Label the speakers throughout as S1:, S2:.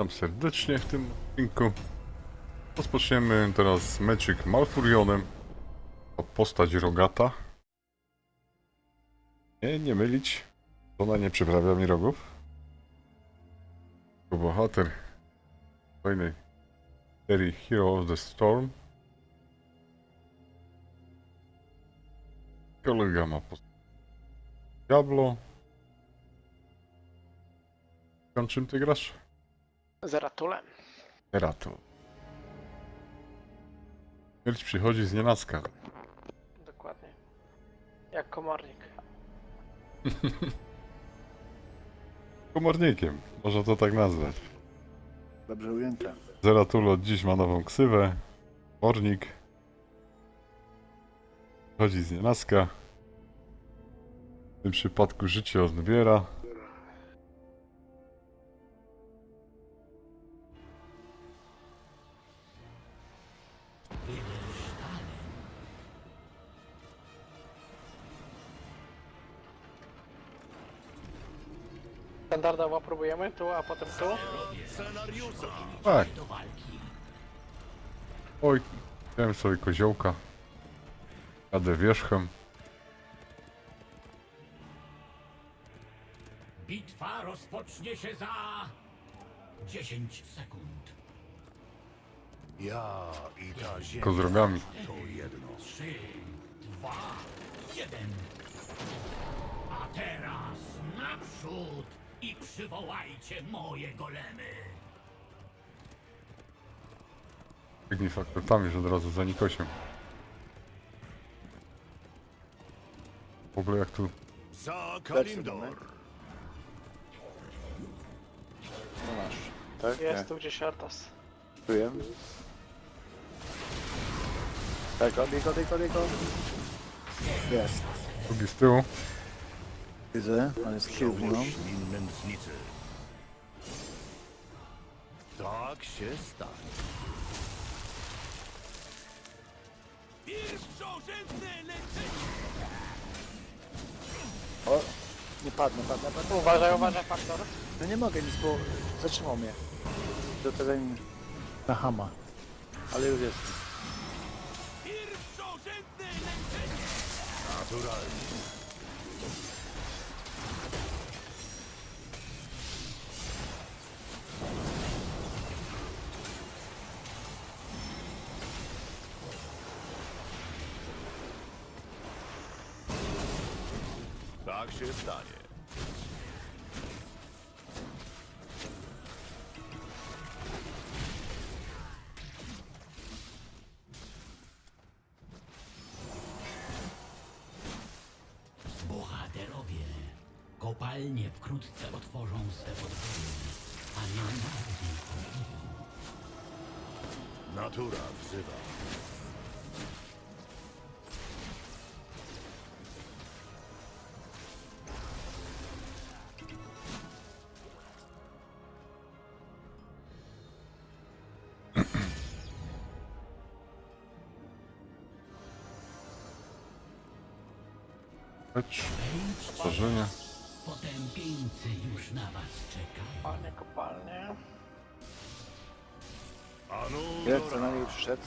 S1: Witam serdecznie w tym odcinku. Rozpoczniemy teraz meczyk Malfurionem. To postać rogata. Nie, nie mylić. Ona nie przyprawia mi rogów. To bohater fajnej serii Hero of the Storm. Kolega ma postać Diablo. Czym ty grasz?
S2: Zeratulem.
S1: Ratu. Śmierć przychodzi z nienacka.
S2: Dokładnie. Jak komornik.
S1: Komornikiem, można to tak nazwać.
S3: Dobrze ujęte.
S1: Zeratul od dziś ma nową ksywę. Komornik. Chodzi z nienacka. W tym przypadku życie odbiera.
S2: A potem tu.
S1: Tak. Oj, wziąłem sobie koziołka. Jadę wierzchem.
S4: Bitwa rozpocznie się za 10 sekund.
S3: Ja i ta ziemia to jedno.
S4: 3, 2, 1. A teraz naprzód i przywołajcie moje golemy.
S1: Biegnij fakultami, już od razu za Nikosiem. W ogóle jak tu
S3: Za
S5: Lecimy.
S3: Kalimdor.
S5: No masz. Tak?
S2: Jest tu gdzieś Artas.
S5: Czuję. Tak, odej, odej, odej,
S3: Jest.
S1: drugi z tyłu.
S5: Widzę, ale jest
S3: nędznicy. Tak się stanie.
S5: O, nie padnę, padnę, padnę.
S2: Uważaj, uważaj, faktor.
S5: No nie mogę nic, bo zatrzymał mnie. Do tego mi na hama. Ale już jest.
S3: Naturalnie. Tak się stanie.
S4: Bohaterowie,
S1: Lecz, stworzenia.
S4: potępieńcy już na was czekają.
S2: Kopalnie, kopalnie.
S5: Za
S3: Anudora.
S5: nami przyszedł.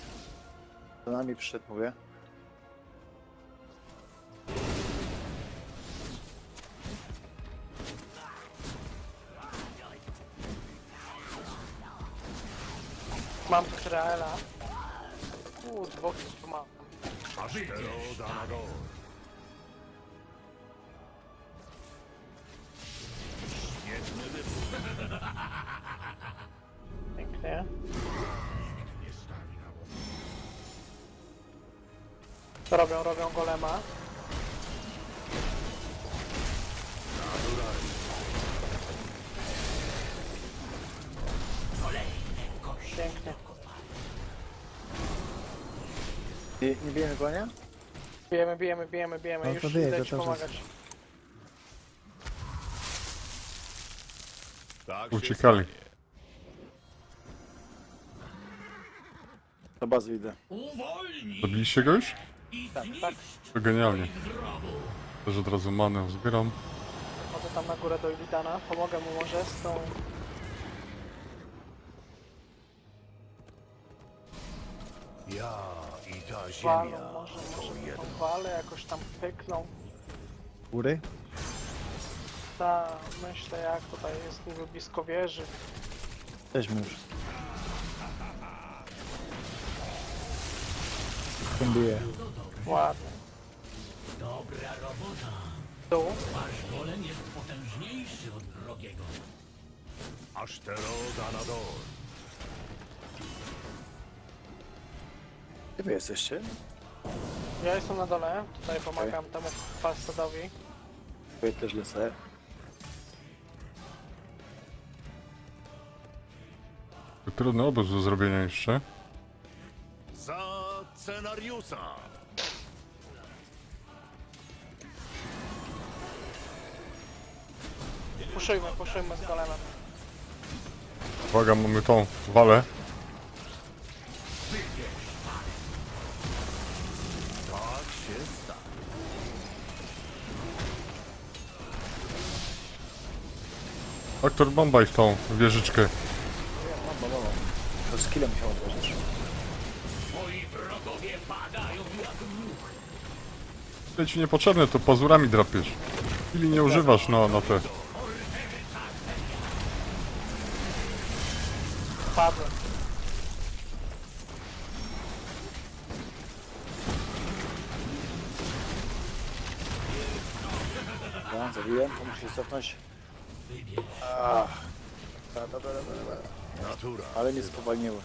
S5: Za nami przyszedł, mówię.
S2: Mam tu Traela. Uuu, dwóch tu mam. Robią? Golema. Pięknie.
S5: Nie, nie bijemy go, nie?
S2: Bijemy, bijemy, bijemy, bijemy.
S5: No
S2: Już
S5: to bije,
S2: idę
S5: to
S2: ci pomagać.
S3: Tak się
S1: Uciekali.
S3: stanie.
S5: Do bazy idę.
S4: Uwolnij
S1: Zabiliście go już?
S2: Tak, tak.
S1: To genialnie. Też od razu manę zbieram.
S2: Chodzę tam na górę do Ilidana. Pomogę mu może z tą...
S3: Ja i ta ziemia
S2: Walą może,
S3: to
S2: może jakoś tam pykną.
S5: Góry?
S2: Ta, myślę jak tutaj jest niby blisko wieży.
S5: Weźmy już. Kombuje.
S2: Ładnie.
S4: Dobra robota.
S2: Tu.
S4: Wasz golem jest potężniejszy od wrogiego.
S3: Asztero Danador.
S5: Gdzie wy jesteście?
S2: Ja jestem na dole, tutaj pomagam temu falsadowi.
S5: Ja też lecę.
S1: Trudny obóz do zrobienia jeszcze.
S3: Za scenariusza.
S2: Puszujmy, puszujmy z golemem.
S1: Uwaga, mamy tą walę.
S3: Tak.
S1: Aktor bombaj w tą wieżyczkę.
S5: To skillem musiał odłożyć.
S4: Moi wrogowie padają jak muchy.
S1: To ci niepotrzebne, to pazurami drapiesz. Chwili nie używasz no, na te.
S2: Padłem.
S5: Dobra, zabiłem, to muszę się cofnąć. Ach. Dobra, dobra, dobra, dobra.
S3: Natura.
S5: Ale mnie spowalniły.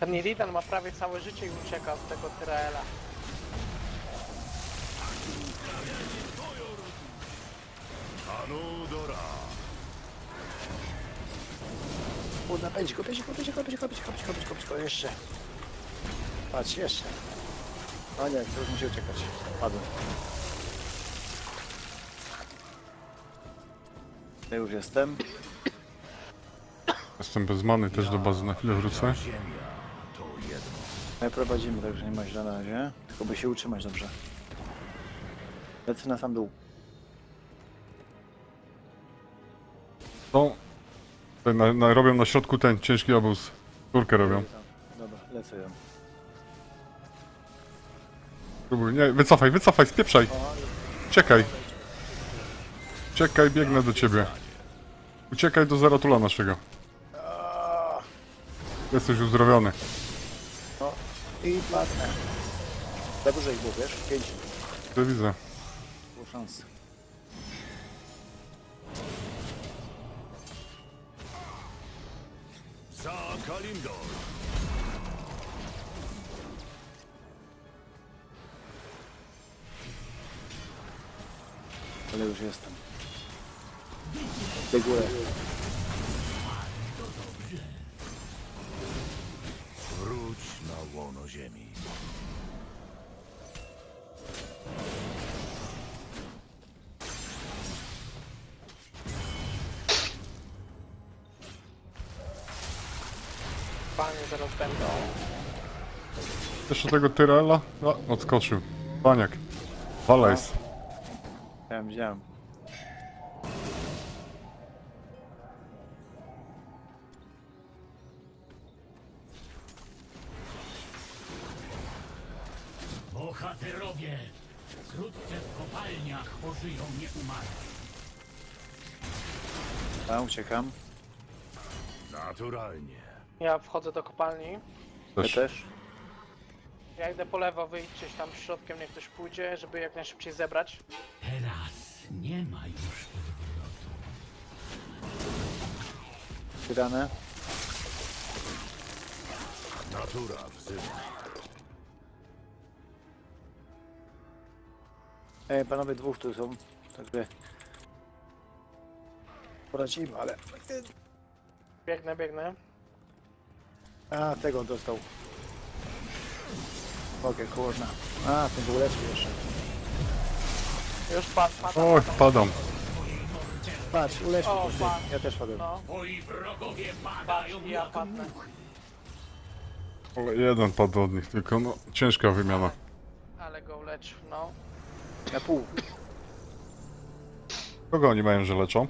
S2: Ten Illidan ma prawie całe życie i ucieka od tego Tyraela.
S3: Anudora.
S5: Kurna, pędź go, pędź go, pędź go, pędź go, pędź go, pędź go, pędź go, pędź go, jeszcze. Patrz, jeszcze. O nie, teraz musi uciekać. Padłem. Ja już jestem.
S1: Jestem bez many, też do bazy na chwilę wrócę.
S3: Ziemia to jedno.
S5: My prowadzimy, także nie ma źle na razie. Tylko by się utrzymać dobrze. Lecę na sam dół.
S1: Tą... Tutaj na, na, robią na środku ten ciężki obóz. Turkę robią.
S5: Dobra, lecę ją.
S1: Próbuj, nie, wycofaj, wycofaj, spieprzaj. Uciekaj. Uciekaj, biegnę do ciebie. Uciekaj do Zaratula naszego. Jesteś uzdrowiony.
S5: No i padnę. Za dużo ich było, wiesz? Pięć
S1: To widzę.
S5: było szans.
S3: Kalimdor.
S5: Ale już jestem. Tej górę.
S3: Wróć na łono ziemi.
S2: Zaraz będą.
S1: Jeszcze tego Tyrella? No, odskoczył. Paniak. Wala jest.
S5: Widziałem, widziałem.
S4: Bohaterowie, wkrótce w kopalniach pożyją nieumarli.
S5: A, uciekam.
S3: Naturalnie.
S2: Ja wchodzę do kopalni.
S5: Ja
S1: Też.
S5: też.
S2: Ja idę po lewo, wyjdźcie tam środkiem, niech ktoś pójdzie, żeby jak najszybciej zebrać.
S4: Teraz nie ma już odwrotu.
S5: Tyrane.
S3: Natura wzywa.
S5: Ej, panowie dwóch tu są. Także... Poradzimy, ale...
S2: Biegnę, biegnę.
S5: A, tego dostał. Mogę, kurna. A, ten był lepszy jeszcze.
S2: Już padł, padł.
S1: Oj, padam.
S5: Patrz, ulecz
S2: O, pan.
S5: Ja też padłem.
S2: No,
S4: Moi wrogowie padają
S2: patrz, ja
S4: jak
S2: padnę.
S1: Ale jeden padł od nich, tylko no, ciężka wymiana.
S2: Ale go uleczył, no.
S5: Na pół.
S1: Kogo oni mają, że leczą?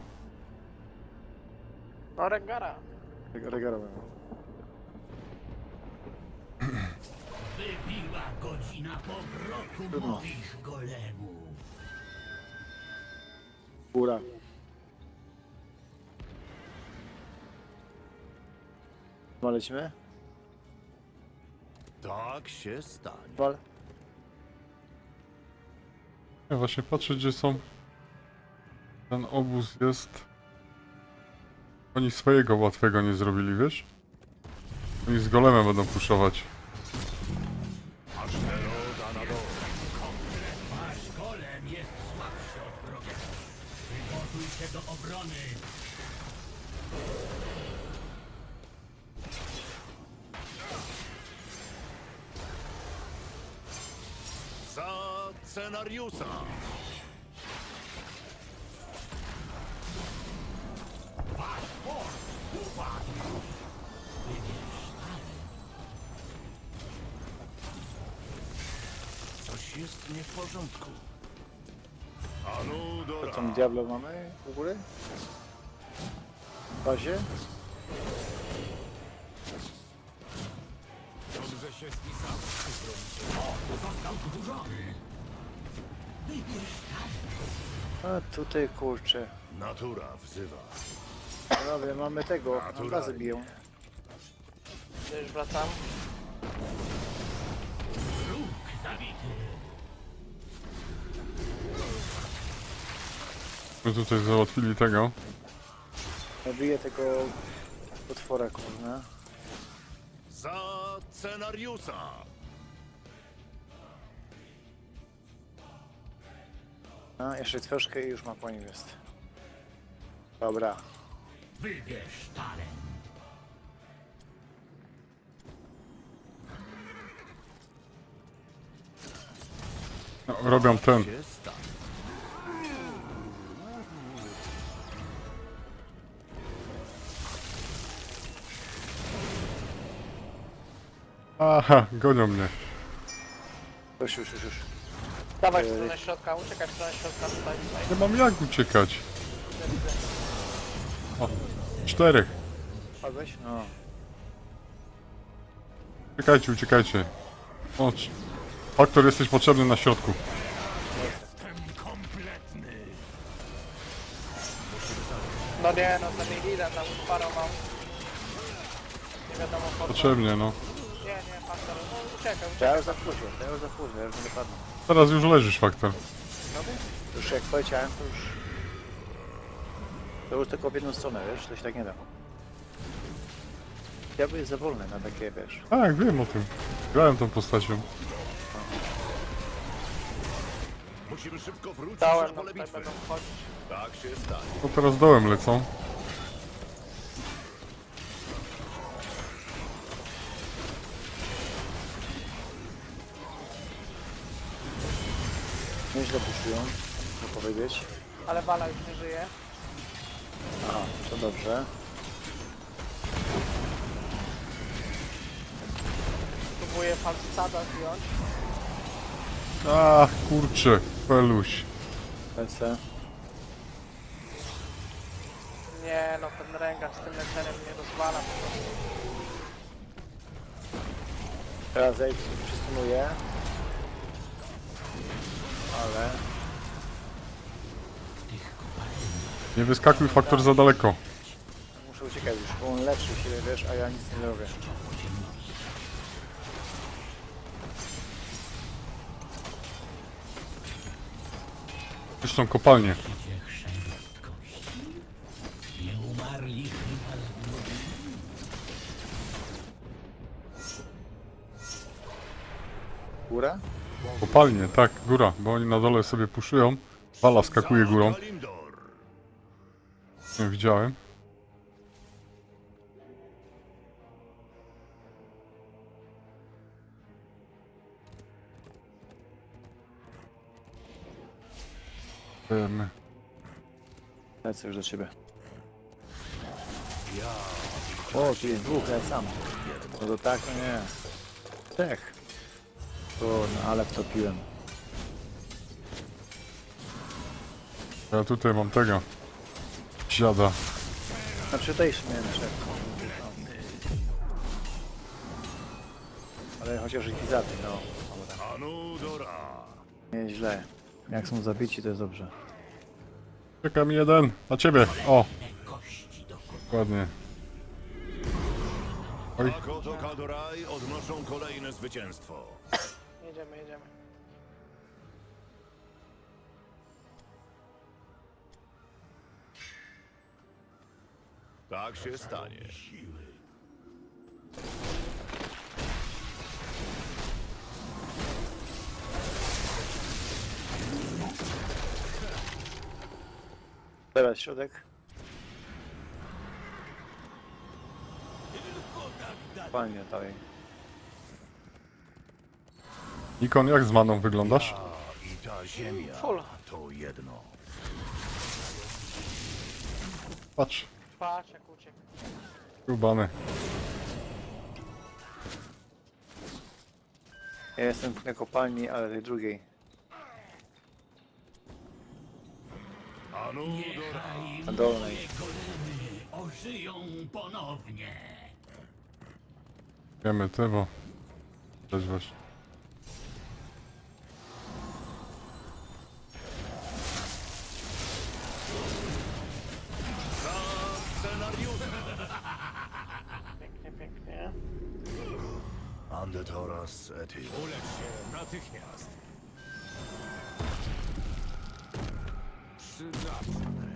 S2: No Rengara.
S5: Regarowy.
S4: Godzina powrotu moich golemów.
S5: Góra. No?
S3: Tak się stanie.
S5: Wal.
S1: Ja właśnie patrzę, gdzie są. Ten obóz jest. Oni swojego łatwego nie zrobili, wiesz? Oni z golemem będą puszować.
S4: Do obrony.
S3: Za scenariusza. Coś jest nie w porządku.
S5: Co tam Diablo mamy u góry? W bazie?
S3: Dobrze się spisał.
S4: Został zburzony. Wybierz
S5: A tutaj kurczę.
S3: Natura wzywa.
S5: No dobra, mamy tego.
S3: Naturalnie.
S5: Na bazę biją.
S2: Ja już wracam.
S4: wróg zabity.
S1: My tutaj załatwili tego.
S5: Ja biję tego potwora kurna.
S3: Za scenariusza.
S5: A, jeszcze troszkę i już ma po nim jest. Dobra.
S4: Wybierz talent.
S1: No, robią ten.
S3: Się.
S1: Aha, gonią mnie.
S5: Już, już, już, już.
S2: Dawaj w stronę środka, uciekaj w stronę środka tutaj, tutaj.
S1: Nie mam jak uciekać. O, czterech.
S5: Padłeś? No.
S1: Uciekajcie, uciekajcie. O, c- faktor jesteś potrzebny na środku.
S3: Jestem kompletny.
S2: No nie, no ten Illidan tam parą mam. Nie wiadomo po co.
S1: Potrzebnie, no.
S2: No
S5: To
S2: uciekaj.
S5: ja już za późno, to ja już za późno, ja już nie padnę.
S1: Teraz już leżysz, faktor.
S5: Już jak poleciałem, to już... To już tylko w jedną stronę, wiesz? To się tak nie da. Ja byłem za wolny na takie, wiesz...
S1: Tak, wiem o tym. Grałem tą postacią.
S3: Musimy szybko wrócić
S2: Dałem,
S3: na
S2: no
S3: pole
S2: tutaj
S3: bitwy.
S2: będą wchodzić.
S3: Tak się stanie.
S1: No teraz dołem lecą.
S5: Nieźle puszują, muszę powiedzieć.
S2: Ale Bala już nie żyje.
S5: Aha, to dobrze.
S2: Próbuję falsada zdjąć.
S1: Ach, kurczę, peluś.
S5: Lecę.
S2: Nie, no ten ręgacz z tym leczeniem mnie rozwala po prostu.
S5: Teraz zejdę, przystunuję. Ale...
S1: Nie wyskakuj faktor za daleko.
S5: Muszę uciekać już, bo on leczy się, wiesz, a ja nic nie robię.
S1: Zresztą kopalnię. Kopalnię, tak, góra, bo oni na dole sobie puszują. Bala skakuje górą. Nie widziałem. Wiemy.
S5: Lecę już do ciebie. O, tu jest dwóch, ja sam. No to tak, no nie. Trzech. O, no ale wtopiłem.
S1: Ja tutaj mam tego. Siada.
S5: Znaczy tutejszy miałem szef. Ale chociaż zabił, no. Nieźle. Jak są zabici, to jest dobrze.
S1: Czeka mi jeden. Na ciebie. O,
S4: Kości do
S1: ładnie. Oj,
S3: oto Kadoraj odnoszą kolejne zwycięstwo.
S2: Jedziemy, jedziemy.
S3: Tak się stanie.
S5: Teraz środek. Fajnie, dalej.
S1: Nikon, jak z maną wyglądasz?
S3: A i ta ziemia
S2: Full.
S3: to jedno.
S1: Patrz,
S2: Patrz jak uciekł.
S1: skubany.
S5: Ja jestem na kopalni, ale tej drugiej.
S3: Anudora.
S5: Na dolnej.
S1: Wiemy te, bo... Też właśnie.
S3: Andetoras Eti. Ulecz się natychmiast. Przydatne.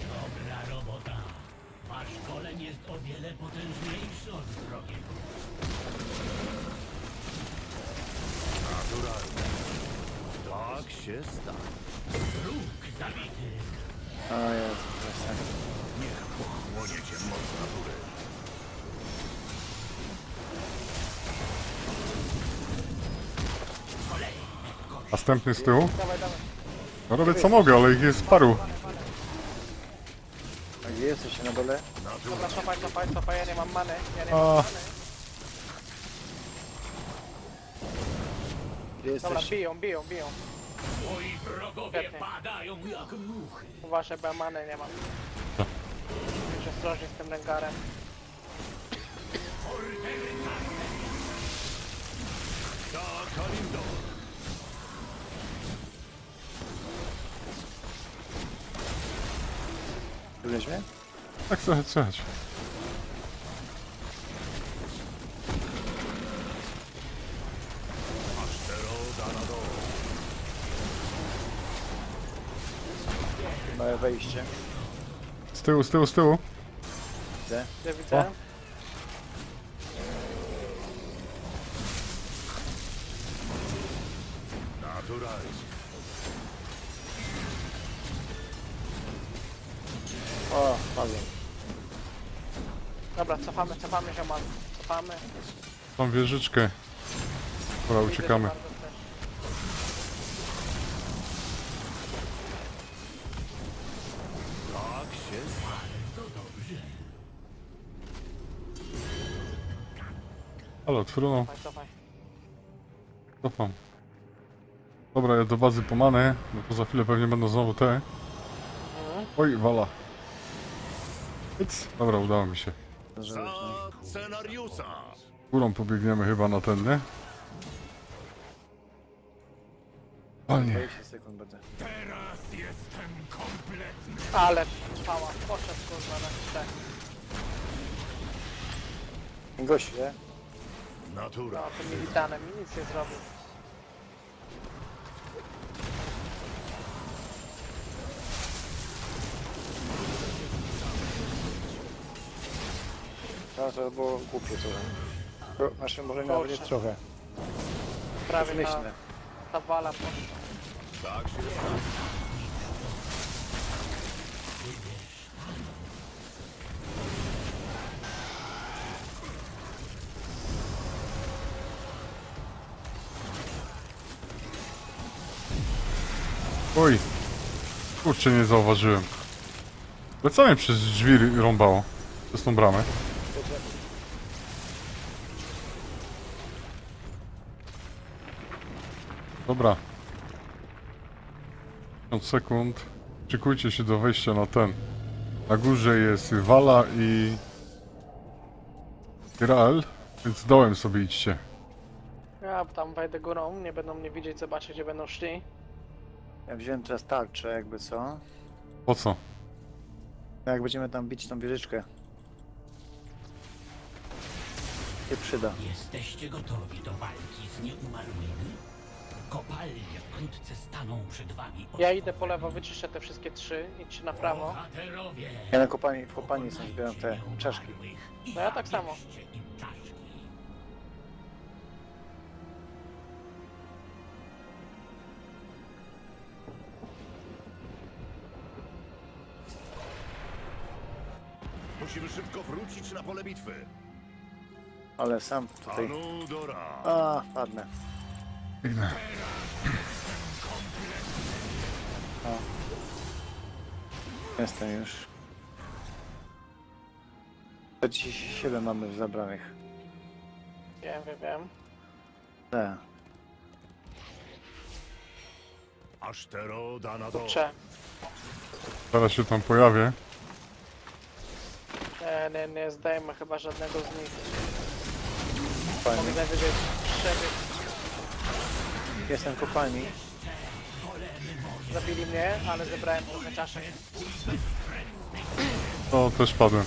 S4: Dobra robota. Wasz golem jest o wiele potężniejszy od wrogiego.
S3: Naturalnie. Tak się stanie.
S4: Róg zabity.
S5: A jest, jest.
S3: Niech pochłonie cię moc natury.
S1: Następny z tyłu.
S2: Dawaj, dawaj.
S1: No robię co mogę, ale ich jest paru.
S5: A gdzie jesteście na dole?
S2: Dobra, cofaj, cofaj, cofaj, ja nie mam many. Ja nie
S1: A.
S2: mam many.
S5: Gdzie
S2: Dobra,
S5: jesteście?
S2: biją, biją, biją.
S4: Moi wrogowie
S2: Świetnie.
S4: padają jak muchy.
S2: Uważaj, bo ja many nie mam. Być ostrożnie z tym rękarem.
S3: Za Kalimdor.
S5: Byłeś mnie?
S1: Tak.
S3: Astero Danador.
S5: Małe wejście.
S1: Z tyłu, z tyłu, z tyłu.
S5: Widzę.
S2: Gdzie widzę? Cofamy, cofamy się, man. Cofamy.
S1: Tą wieżyczkę. Dobra,
S2: Widzę, że
S1: uciekamy.
S2: bardzo chcesz.
S3: Tak.
S1: Ale
S2: Cofaj, cofaj.
S1: cofam. Dobra, ja do bazy pomanę, no to za chwilę pewnie będą znowu te. Oj, wala. Dobra, udało mi się.
S3: Za scenariusza.
S1: Górą pobiegniemy chyba na ten, nie? Panie.
S5: 20 sekund będę.
S3: Teraz jestem kompletny.
S2: Ale trwała. Poszedł kurwa na.
S5: Gościu, nie?
S3: Natura.
S2: No, tym militanem mi nic nie zrobił.
S5: No to było głupie trochę. Znaczy może nawet nie trochę.
S2: Prawie na,
S5: Myślę.
S2: ta wala poszła.
S3: Tak się stanie.
S1: Oj. Kurczę, nie zauważyłem. Ale co mnie przez drzwi rąbało? Przez tą bramę. Dobra. 50 sekund. Szykujcie się do wejścia na ten. Na górze jest Wala i... Graal, więc dołem sobie idźcie.
S2: Ja tam wejdę górą, nie będą mnie widzieć, zobaczę gdzie będą szli.
S5: Ja wziąłem teraz tarczę, jakby co.
S1: Po co?
S5: Jak będziemy tam bić tą wieżyczkę. Nie przyda.
S4: Jesteście gotowi do walki z nieumarłymi? Kopalnie wkrótce staną przed wami.
S2: Ja idę po lewo, wyczyszczę te wszystkie trzy, idźcie na prawo.
S4: Bohaterowie!
S5: Ja na kopalni, w kopalni są, zbieram te czaszki.
S2: No ja tak samo.
S4: Zabierzcie im czaszki.
S3: Musimy szybko wrócić na pole bitwy.
S5: Ale sam tutaj...
S3: Anudora.
S5: A, padnę.
S1: Biegnę.
S5: O. Jestem już. 47 mamy zabranych.
S2: Wiem, wiem, wiem.
S5: Tak.
S3: Asztero Danador.
S2: Kurczę.
S1: Zaraz się tam pojawię.
S2: Nie, nie, nie zdajemy chyba żadnego z nich.
S5: Fajnie.
S2: Mogę najwyżej przebieg.
S5: Jestem w kopalni.
S2: Zabili mnie, ale zebrałem trochę czaszek.
S1: No, też padłem.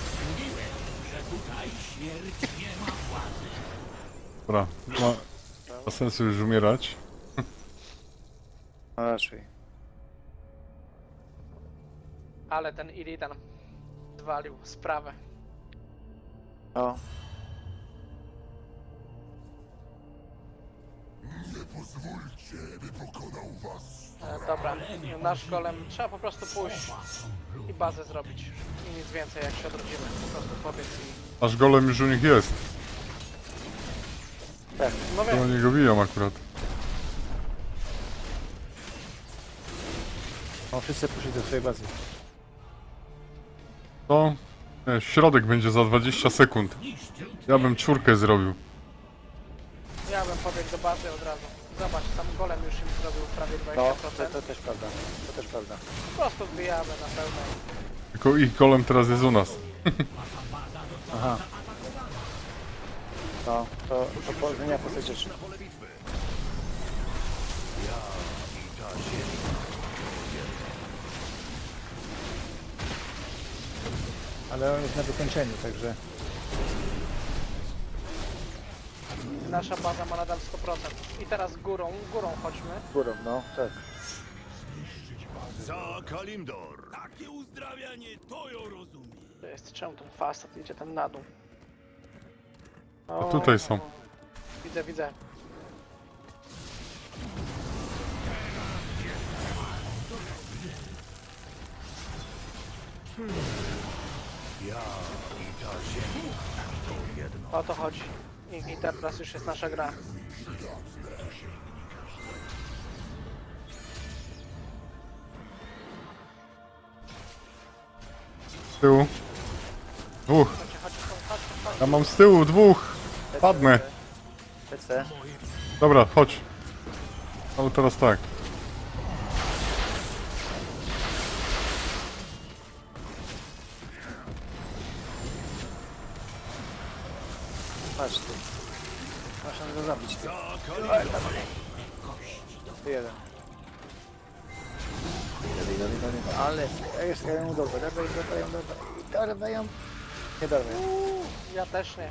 S1: Dobra, ma, ma sensu już umierać.
S5: No raczej.
S2: Ale ten Illidan zwalił sprawę.
S5: O.
S2: E, dobra, nasz golem trzeba po prostu pójść i bazę zrobić. I nic więcej, jak się odrodzimy. Po prostu pobiec i...
S1: Aż golem już u nich jest.
S5: Tak.
S2: No
S1: To
S2: wiem,
S1: oni go biją akurat.
S5: O, wszyscy poszli do swojej bazy.
S1: To... Nie, środek będzie za 20 sekund. Ja bym czwórkę zrobił.
S2: Pobiegł do bazy od razu. Zobacz, tam golem już im zrobił prawie 20%.
S5: No, to, to też prawda. To też prawda.
S2: Po prostu wbijamy na pełnej.
S1: Tylko ich golem teraz jest u nas.
S5: Aha. No, to, to po- zmienia postać rzeczy. Ale on jest na wykończeniu, także...
S2: Nasza baza ma nadal 100%. I teraz górą, górą chodźmy.
S5: Górą, no, tak.
S3: Za Kalimdor.
S4: Takie uzdrawianie to ją rozumie.
S2: To jest, czemu ten fasad idzie tam na dół? O,
S1: tutaj są.
S2: Widzę, widzę.
S3: Ja i ta ziemia to jedno.
S2: O to chodzi. I, i teraz już jest nasza gra.
S1: Z tyłu. Dwóch.
S2: Chodźcie, chodźcie, chodźcie, chodźcie.
S1: Ja mam z tyłu dwóch. Padnę. Dobra, chodź. Ale teraz tak.
S5: Patrz ty. Masz on go zabić. Ty. Jeden. Dalej, dalej, dalej. Ale ja jest, ja ją. Dawaj, dawaj, ją, dorwę. Dorwę ją. Nie dorwę. ją.
S2: Uuu, ja też nie.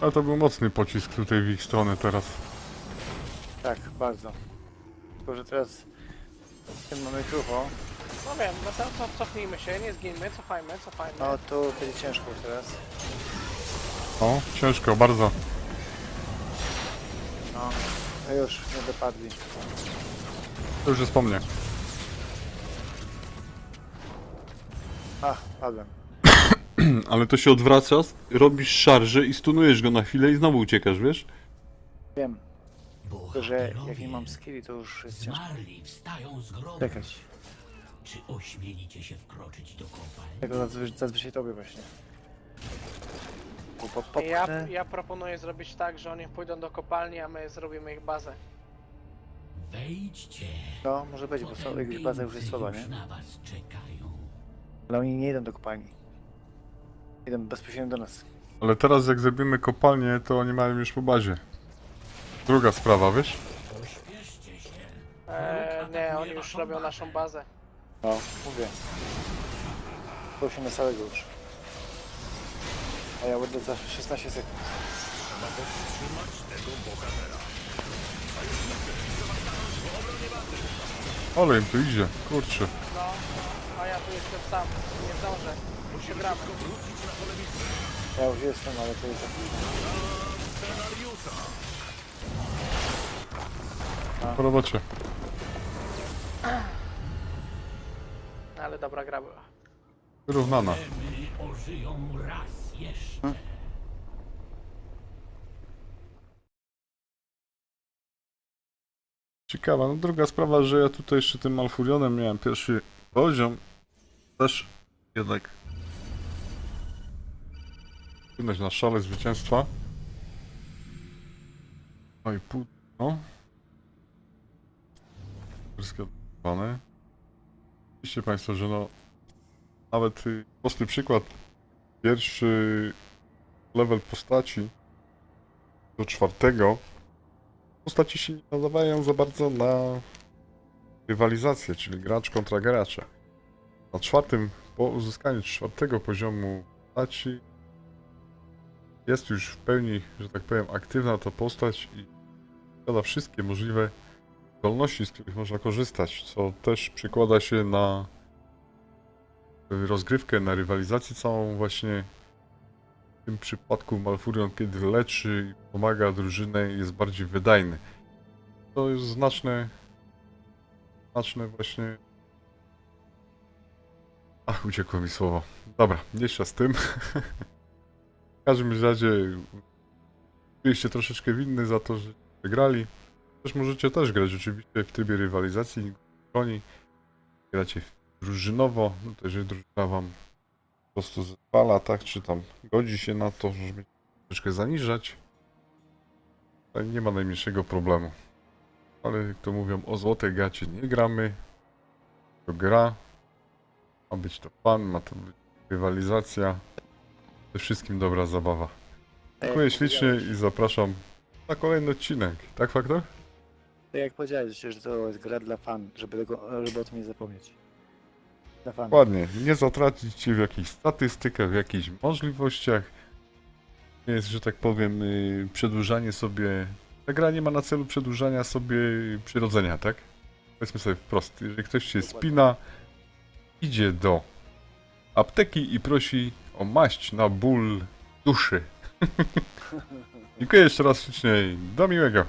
S1: Ale to był mocny pocisk tutaj w ich stronę teraz.
S5: Tak, bardzo. Tylko, że teraz tym mamy krucho.
S2: No wiem, no to, to cofnijmy się, nie zginmy, cofajmy, cofajmy.
S5: No tu będzie ciężko już teraz.
S1: O, ciężko, bardzo.
S5: No, no już nie dopadli.
S1: To już jest po mnie.
S5: Ach, padłem.
S6: Ale to się odwraca, robisz szarże i stunujesz go na chwilę i znowu uciekasz, wiesz?
S5: Wiem, tylko że jak nie mam skilli, to już jest ciężko.
S4: Zmarli wstają z grobu.
S5: Czekać.
S4: Czy ośmielicie się wkroczyć do kopalni?
S5: Tego zazwy zazwyczaj tobie właśnie. popchnę.
S2: Ja, ja proponuję zrobić tak, że oni pójdą do kopalni, a my zrobimy ich bazę.
S4: Wejdźcie.
S5: No, może być, bo są, jak już baza już jest słaba, nie?
S4: Na was czekają.
S5: Ale oni nie idą do kopalni. Idą bezpośrednio do nas.
S1: Ale teraz jak zrobimy kopalnię, to oni mają już po bazie. Druga sprawa, wiesz?
S2: Eee, nie, oni już robią naszą bazę.
S5: No, mówię. Proszę na całego już. A ja będę za 16 sekund.
S1: Ale im tu idzie, kurczę.
S2: No, a ja tu jestem sam. Nie zdążę. Przegramy.
S5: Ja już jestem, ale to jest za późno.
S1: Po robocie.
S2: Ale dobra gra była.
S1: Wyrównana.
S4: Ożyją raz jeszcze.
S1: Ciekawa, no druga sprawa, że ja tutaj jeszcze tym Malfurionem miałem pierwszy poziom. Też jednak wpłynąć na szale zwycięstwa. No i pół, no. Wszystkie odblokowane. Widzicie Państwo, że no nawet prosty przykład. Pierwszy level postaci do czwartego postaci się nie nadawają za bardzo na rywalizację, czyli gracz kontra gracza. Na czwartym, po uzyskaniu czwartego poziomu postaci jest już w pełni, że tak powiem, aktywna ta postać i posiada wszystkie możliwe zdolności, z których można korzystać, co też przekłada się na rozgrywkę, na rywalizację całą właśnie w tym przypadku Malfurion, kiedy leczy i pomaga drużynę, jest bardziej wydajny. To jest znaczne, znaczne właśnie... Ach, uciekło mi słowo. Dobra, mniejsza z tym. w każdym razie byliście troszeczkę winny za to, że wygrali. Też możecie też grać oczywiście w trybie rywalizacji, broni. Gracie drużynowo, no to jeżeli drużyna wam po prostu zezwala, tak, czy tam godzi się na to, żeby troszeczkę zaniżać, to nie ma najmniejszego problemu. Ale jak to mówią, o złotej gacie nie gramy. To gra. Ma być to fan, ma to być rywalizacja. Przede wszystkim dobra zabawa. Dziękuję
S5: jak
S1: ślicznie i zapraszam na kolejny odcinek. Tak, Faktor?
S5: Tak jak powiedziałeś, że to jest gra dla fan, żeby, tego, żeby o tym nie zapomnieć. Dla fan.
S1: Dokładnie. Nie zatracić się w jakichś statystykach, w jakichś możliwościach. Nie jest, że tak powiem, yy, przedłużanie sobie. Ta gra nie ma na celu przedłużania sobie przyrodzenia, tak? Powiedzmy sobie wprost. Jeżeli ktoś się
S5: Dokładnie.
S1: spina, idzie do apteki i prosi o maść na ból duszy. Dziękuję jeszcze raz ślicznie. Do miłego.